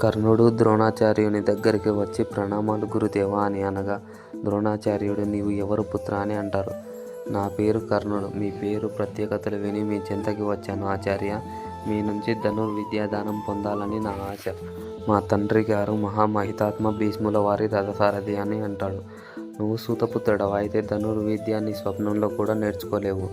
కర్ణుడు ద్రోణాచార్యుని దగ్గరికి వచ్చి ప్రణామాలు గురుదేవా అని అనగా ద్రోణాచార్యుడు నీవు ఎవరు పుత్ర అని అంటారు. నా పేరు కర్ణుడు మీ పేరు ప్రత్యేకతలు విని మీ చింతకి వచ్చాను ఆచార్య. మీ నుంచి ధనుర్విద్యాదానం పొందాలని నా ఆశ. మా తండ్రి గారు మహామహితాత్మ భీష్ముల వారి రథసారథి అని అంటాడు. నువ్వు సూతపుత్రుడవు? అయితే ధనుర్విద్య నీ స్వప్నంలో కూడా నేర్చుకోలేవు.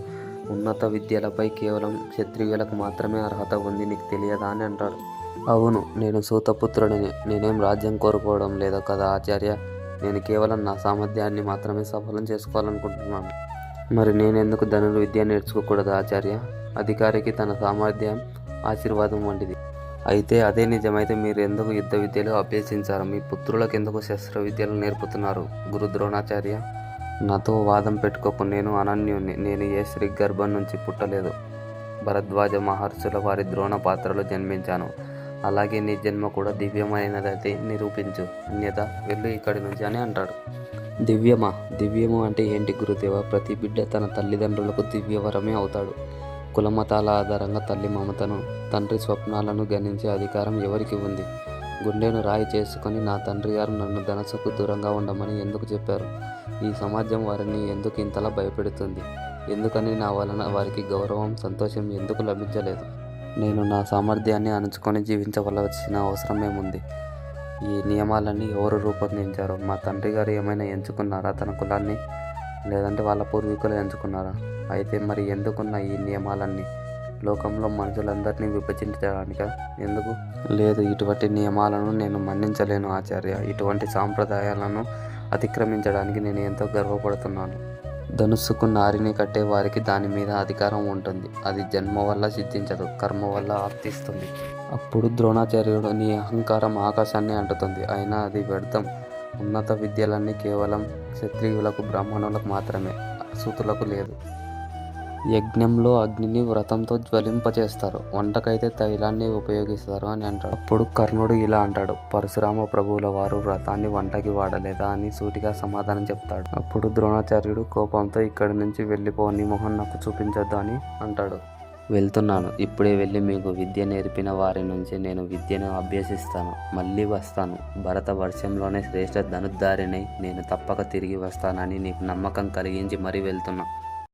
ఉన్నత విద్యలపై కేవలం క్షత్రియులకు మాత్రమే అర్హత ఉంది నీకు తెలియదా అని అంటాడు. అవును నేను సూతపుత్రుడిని. నేనేం రాజ్యం కోరుకోవడం లేదు కదా ఆచార్య. నేను కేవలం నా సామర్థ్యాన్ని మాత్రమే సఫలం చేసుకోవాలనుకుంటున్నాను. మరి నేనెందుకు ధనుర్విద్య నేర్చుకోకూడదు ఆచార్య? అధికారికి తన సామర్థ్యం ఆశీర్వాదం వంటిది. అయితే అదే నిజమైతే మీరు ఎందుకు యుద్ధ విద్యలు అభ్యసించారు? మీ పుత్రులకు ఎందుకు శస్త్ర విద్యలు నేర్పుతున్నారు గురు ద్రోణాచార్య? నాతో వాదం పెట్టుకోకు నేను అనన్యుణ్ణి. నేను ఏ శ్రీ గర్భం నుంచి పుట్టలేదు. భరద్వాజ మహర్షుల వారి ద్రోణ పాత్రలో జన్మించాను. అలాగే నీ జన్మ కూడా దివ్యమైనదైతే నిరూపించు. అన్యత వెళ్ళు ఇక్కడి నుంచి అని అంటాడు. దివ్యమా? దివ్యము అంటే ఏంటి గురుదేవ? ప్రతి బిడ్డ తన తల్లిదండ్రులకు దివ్యవరమే అవుతాడు. కులమతాల ఆధారంగా తల్లి మమతను తండ్రి స్వప్నాలను గణించే అధికారం ఎవరికి ఉంది? గుండెను రాయి చేసుకొని నా తండ్రి గారు నన్ను ధనసుకు దూరంగా ఉండమని ఎందుకు చెప్పారు? ఈ సమాజం వారిని ఎందుకు ఇంతలా భయపెడుతుంది? ఎందుకని నా వలన వారికి గౌరవం సంతోషం ఎందుకు లభించలేదు? నేను నా సామర్థ్యాన్ని అణుచుకొని జీవించవలసిన అవసరం ఏముంది? ఈ నియమాలన్నీ ఎవరు రూపొందించారు? మా తండ్రి గారు ఏమైనా ఎంచుకున్నారా? తన కులాన్ని? లేదంటే వాళ్ళ పూర్వీకులు ఎంచుకున్నారా? అయితే మరి ఎందుకున్న ఈ నియమాలన్నీ? లోకంలో మనుషులందరినీ విభజించడానిక? ఎందుకు? లేదు ఇటువంటి నియమాలను నేను మన్నించలేను ఆచార్య. ఇటువంటి సాంప్రదాయాలను అతిక్రమించడానికి నేను ఎంతో గర్వపడుతున్నాను. ధనుస్సుకు నారిని కట్టే వారికి దాని మీద అధికారం ఉంటుంది. అది జన్మ వల్ల సిద్ధించదు కర్మ వల్ల ఆప్తిస్తుంది. అప్పుడు ద్రోణాచార్యుడు నీ అహంకారం ఆకాశాన్ని అంటుతుంది. అయినా అది వ్యర్థం. ఉన్నత విద్యలన్నీ కేవలం క్షత్రియులకు బ్రాహ్మణులకు మాత్రమే. సూతులకు లేదు. యజ్ఞంలో అగ్నిని వ్రతంతో జ్వలింపచేస్తారు. వంటకైతే తైలాన్ని ఉపయోగిస్తారు అని అంటాడు. అప్పుడు కర్ణుడు ఇలా అంటాడు పరశురామ ప్రభువుల వారు వ్రతాన్ని వంటకి వాడలేదా? అని సూటిగా సమాధానం చెప్తాడు. అప్పుడు ద్రోణాచార్యుడు కోపంతో ఇక్కడి నుంచి వెళ్ళిపోని మొహం నాకు చూపించొద్దు అని అంటాడు. వెళ్తున్నాను. ఇప్పుడే వెళ్ళి మీకు విద్య నేర్పిన వారి నుంచి నేను విద్యను అభ్యసిస్తాను. మళ్ళీ వస్తాను. భరత వర్షంలోనే శ్రేష్ఠ ధనుద్ధారిని నేను తప్పక తిరిగి వస్తానని నీకు నమ్మకం కలిగించి మరీ వెళ్తున్నా.